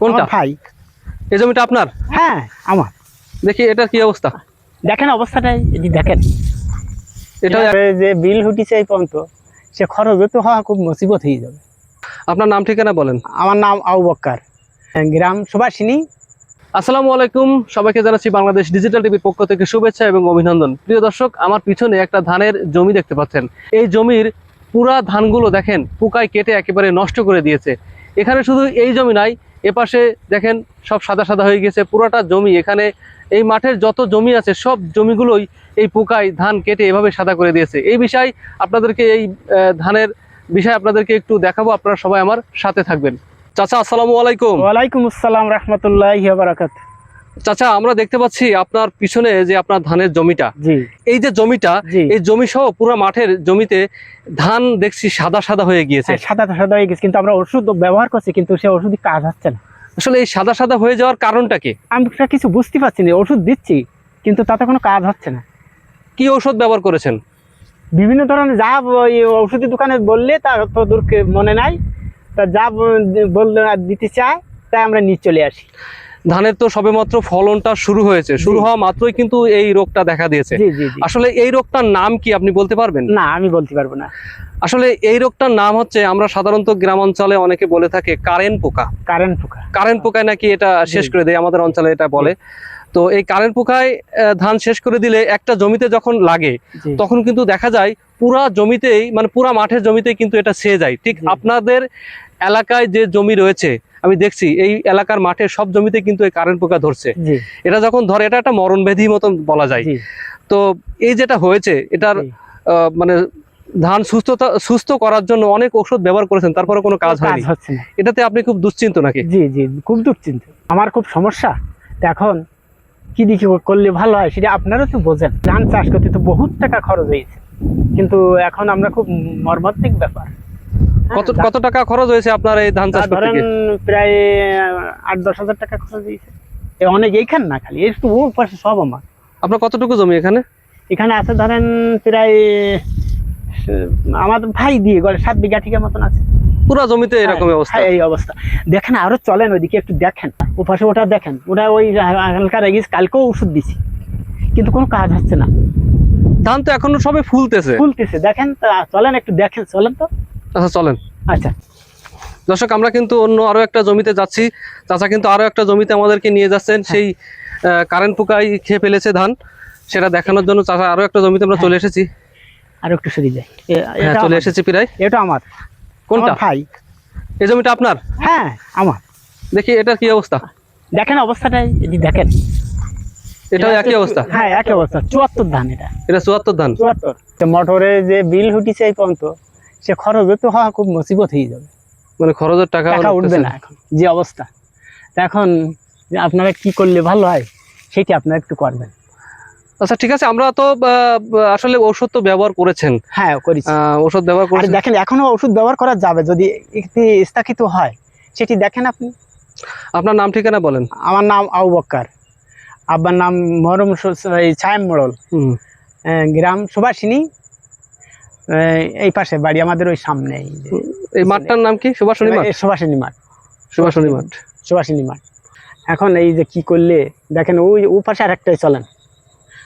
কোনটা? ভাই। এই জমিটা আপনার? হ্যাঁ আমার। দেখি এটার কি অবস্থা। দেখেন অবস্থাটাই এটি দেখেন। এটা যে বিল হুটিছে এই পর্যন্ত সে খরচ তো হওয়া খুব মুসিবত হয়ে যাবে। আপনার নাম ঠিকানা বলেন। আমার নাম আবু বক্কার। গ্রাম সুভাষিনী। আসসালামু আলাইকুম সবাইকে জানাচ্ছি বাংলাদেশ ডিজিটাল টিভির পক্ষ থেকে শুভেচ্ছা এবং অভিনন্দন। প্রিয় দর্শক আমার পিছনে একটা ধানের জমি দেখতে পাচ্ছেন। এই জমির পুরা ধানগুলো দেখেন পোকায় কেটে একেবারে নষ্ট করে দিয়েছে। এখানে শুধু এই জমি নাই এপাশে দেখেন সব সাদা সাদা হয়ে গেছে, পুরোটা জমি। এখানে এই মাঠের যত জমি আছে, সব জমিগুলোই এই পোকায় ধান কেটে এভাবে সাদা করে দিয়েছে। এই বিষয় আপনাদেরকে এই ধানের বিষয় আপনাদেরকে একটু দেখাবো, আপনারা সবাই আমার সাথে থাকবেন। চাচা, আসসালামু আলাইকুম। ওয়ালাইকুম আসসালাম রহমতুল্লাহ বারাকাত চাচা আমরা দেখতে পাচ্ছি আপনার পিছনে যে আপনার ধানের জমিটা। এই যে জমিটা এই জমি সহ পুরো মাঠের জমিতে ধান দেখছি সাদা সাদা হয়ে গিয়েছে। হ্যাঁ, সাদা সাদা হয়ে গেছে কিন্তু আমরা ওষুধ ব্যবহার করছি কিন্তু সে ওষুধ কাজ হচ্ছে না। আসলে এই সাদা সাদা হয়ে যাওয়ার কারণটা কি? আমরা কিছু বুঝতে পারছি না ওষুধ দিচ্ছি কিন্তু তাতে কোনো কাজ হচ্ছে না। কি ঔষধ ব্যবহার করেছেন? বিভিন্ন ধরনের যা ওই ওষুধি দোকানে বললে তা তো দূর কে- মনে নাই তা যা বললে দিতে চায় তাই আমরা নিয়ে চলে আসি। ধানের তো সবেমাত্র ফলনটা শুরু হয়েছে। শুরু হওয়া মাত্রই কিন্তু এই রোগটা দেখা দিয়েছে। আসলে এই রোগটার নাম কি আপনি বলতে পারবেন? না আমি বলতে পারব না। আসলে এই রোগটার নাম হচ্ছে আমরা সাধারণত গ্রাম অঞ্চলে অনেকে বলে থাকে কারেন্ট পোকা। কারেন্ট পোকা। কারেন্ট পোকায় নাকি এটা শেষ করে দেয় আমাদের অঞ্চলে এটা বলে। তো এই কারেন্ট পোকায় ধান শেষ করে দিলে একটা জমিতে যখন লাগে তখন কিন্তু দেখা যায় পুরা জমিতেই মানে পুরা মাঠের জমিতেই কিন্তু এটা ছেয়ে যায়। ঠিক আপনাদের এলাকায় যে জমি রয়েছে আমি দেখছি এই এলাকার মাঠে সব জমিতে কিন্তু এই কারেন্ট পোকা ধরছে। এটা যখন ধরে এটা একটা মরণ ব্যাধি মতন বলা যায়। তো এই যেটা হয়েছে এটার মানে ধান সুস্থতা সুস্থ করার জন্য অনেক ওষুধ ব্যবহার করেছেন তারপরে কোনো কাজ হয়নি। এটাতে আপনি খুব দুশ্চিন্ত নাকি? জি জি খুব দুশ্চিন্তা। আমার খুব সমস্যা। এখন কি দিকে করলে ভালো হয় সেটা আপনারা তো বোঝেন। ধান চাষ করতে তো বহুত টাকা খরচ হয়েছে। কিন্তু এখন আমরা খুব মর্মান্তিক ব্যাপার। কত হ্যাঁ, কত টাকা খরচ হয়েছে আপনার এই ধান চাষ করতে গিয়ে? প্রায় আট দশ হাজার টাকা খরচ হয়েছে। অনেক এইখান না খালি একটু ও পাশে সব আমার। আপনার কতটুকু জমি এখানে? এখানে আছে ধরেন প্রায় আমার ভাই দিয়ে গেলে সাত বিঘা ঠিকা মতন আছে। পুরো জমিতে এরকম হ্যাঁ, অবস্থা? হ্যাঁ, এই অবস্থা। দেখেন আরও চলেন ওইদিকে একটু দেখেন। ও পাশে ওটা দেখেন ওটা ওই হালকা রেগিস কালকেও ওষুধ দিছি। কিন্তু কোনো কাজ হচ্ছে না। ধান তো এখনও সবে ফুলতেছে। ফুলতেছে দেখেন তা চলেন একটু দেখেন চলেন তো। আচ্ছা চলেন। আচ্ছা। দর্শক আমরা কিন্তু অন্য আরও একটা জমিতে যাচ্ছি। চাচা কিন্তু আরও একটা জমিতে আমাদেরকে নিয়ে যাচ্ছেন। সেই কারেন্ট পোকাই খেয়ে ফেলেছে ধান। সেটা দেখানোর জন্য চাচা আরও একটা জমিতে আমরা চলে এসেছি। আর একটু সরে যাই। হ্যাঁ চলে এসেছি প্রায়। এটা আমার। কোনটা? ভাই। এই জমিটা আপনার? হ্যাঁ আমার। দেখি এটার কি অবস্থা? দেখেন অবস্থাটাই এটি দেখেন। এটাও একই অবস্থা? হ্যাঁ একই অবস্থা। চুয়াত্তর ধান এটা। এটা চুয়াত্তর ধান? চুয়াত্তর। মোটরে যে বিল হুটিছে এই পর্যন্ত সে খরচ তো হওয়া খুব মুসিবত হয়ে যাবে। মানে খরচের টাকা টাকা উঠবে না। এখন যে অবস্থা। এখন আপনারা কি করলে ভালো হয় সেটি আপনারা একটু করবেন। আচ্ছা ঠিক আছে আমরা তো আসলে ওষুধ তো ব্যবহার করেছেন। হ্যাঁ করেছি। ওষুধ ব্যবহার করে দেখেন এখনও ওষুধ ব্যবহার করা যাবে যদি একটি স্থাপিত হয় সেটি দেখেন আপনি। আপনার নাম ঠিকানা বলেন। আমার নাম আবু বক্কার আব্বার নাম মরম ছায়াম মোড়ল। গ্রাম সুভাষিনী এই পাশে বাড়ি আমাদের ওই সামনে এই মাঠটার নাম কি? সুভাষণী মাঠ? এই সুভাষিনী মাঠ। সুভাষণী মাঠ। সুভাষিনী মাঠ। এখন এই যে কি করলে দেখেন ওই ও পাশে আরেকটাই চলেন।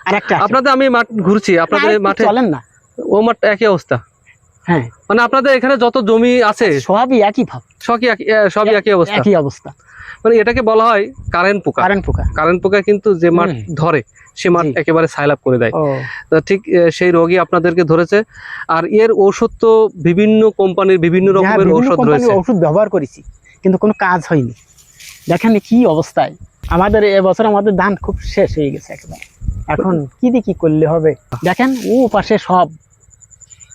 আরেকটা আছে। আপনাদের আমি মাঠ ঘুরছি আপনাদের মাঠে চলেন না। ও মাঠ একই অবস্থা। হ্যাঁ। মানে আপনাদের এখানে যত জমি আছে সবই একই ভাব। সবই একই সবই একই অবস্থা। একই অবস্থা। মানে এটাকে বলা হয় কারেন্ট পোকা। কারেন্ট পোকা। কারেন্ট পোকা কিন্তু যে মাঠ ধরে সে মাঠ। একেবারে সাইলাপ করে দেয়। তো ঠিক সেই রোগী আপনাদেরকে ধরেছে। আর এর ওষুধ তো বিভিন্ন কোম্পানির বিভিন্ন হ্যাঁ, রকমের কোম্পানির রয়েছে। ওষুধ ব্যবহার করেছি কিন্তু কোনো কাজ হয়নি। দেখেন কি অবস্থায়। আমাদের এবছর আমাদের ধান খুব শেষ হয়ে গেছে একেবারে। এখন কি দিয়ে কি করলে হবে? দেখেন ও পাশে সব।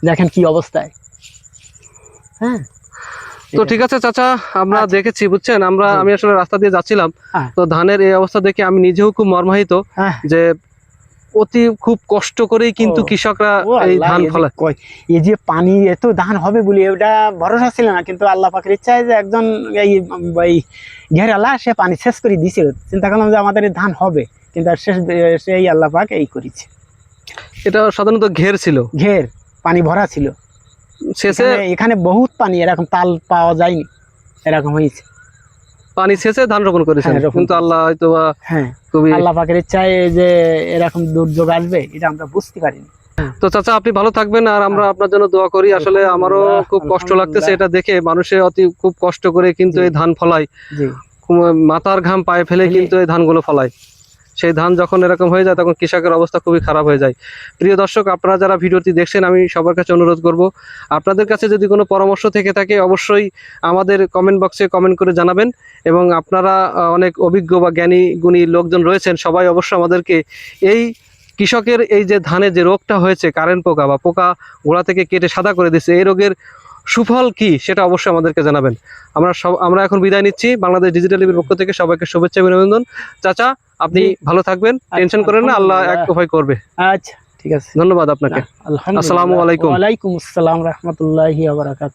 দেখেন কি অবস্থায়। হ্যাঁ? তো ঠিক আছে চাচা আমরা আচ্ছা। দেখেছি বুঝছেন? আমরা আমি আসলে রাস্তা দিয়ে যাচ্ছিলাম। হ্যাঁ। তো ধানের এই অবস্থা দেখে আমি নিজেও খুব মর্মাহিত হ্যাঁ। যে অতি খুব কষ্ট করেই কিন্তু কৃষকরা এই ধান ফলায়। কয়, এই যে পানি এত ধান হবে বলে এটা ভরসা ছিল না কিন্তু আল্লাহ পাকের ইচ্ছায় যে একজন এই ঘেরালা সে পানি শেষ করে দিয়েছিল চিন্তা করলাম যে আমাদের এই ধান হবে কিন্তু আর শেষ সেই আল্লাহ পাক এই করেছে। এটা সাধারণত ঘের ছিল। ঘের পানি ভরা ছিল। শেষে এখানে- বহুত পানি এরকম তাল পাওয়া যায়নি এরকম হয়েছে। পানি শেষে ধান রোপণ করেছেন হ্যাঁ, কিন্তু আল্লাহ হয়তো হ্যাঁ খুবই আল্লাহ পাকের ইচ্ছায় যে এরকম দুর্যোগ আসবে এটা আমরা বুঝতে পারিনি। তো চাচা আপনি ভালো থাকবেন আর আমরা আপনার জন্য দোয়া করি। আসলে আমারও খুব কষ্ট লাগতেছে এটা দেখে। মানুষে অতি খুব কষ্ট করে কিন্তু এই ধান ফলায়। মাথার ঘাম পায়ে ফেলে ফেলে- কিন্তু এই ধানগুলো ফলায়। সেই ধান যখন এরকম হয়ে যায়, তখন কৃষকের অবস্থা খুবই খারাপ হয়ে যায়। প্রিয় দর্শক, আপনারা যারা ভিডিওটি দেখছেন, আমি সবার কাছে অনুরোধ করব, আপনাদের কাছে যদি কোনো পরামর্শ থেকে থাকে, অবশ্যই আমাদের কমেন্ট বক্সে কমেন্ট করে জানাবেন এবং আপনারা অনেক অভিজ্ঞ বা জ্ঞানী, গুণী লোকজন রয়েছেন, সবাই অবশ্যই আমাদেরকে এই কৃষকের এই যে ধানে যে রোগটা হয়েছে, কারেন্ট পোকা বা পোকা গোড়া থেকে কেটে সাদা করে দিচ্ছে এই রোগের সুফল কি সেটা অবশ্যই আমাদেরকে জানাবেন। আমরা সব, আমরা এখন বিদায় নিচ্ছি। বাংলাদেশ ডিজিটাল টিভির পক্ষ থেকে সবাইকে শুভেচ্ছা, অভিনন্দন। চাচা আপনি ভালো থাকবেন টেনশন করেন না আল্লাহ এক উপায় করবে। আচ্ছা ঠিক আছে। ধন্যবাদ আপনাকে। আসসালামু আলাইকুম। ওয়ালাইকুম আসসালাম রহমতুল্লাহি আবরাকাত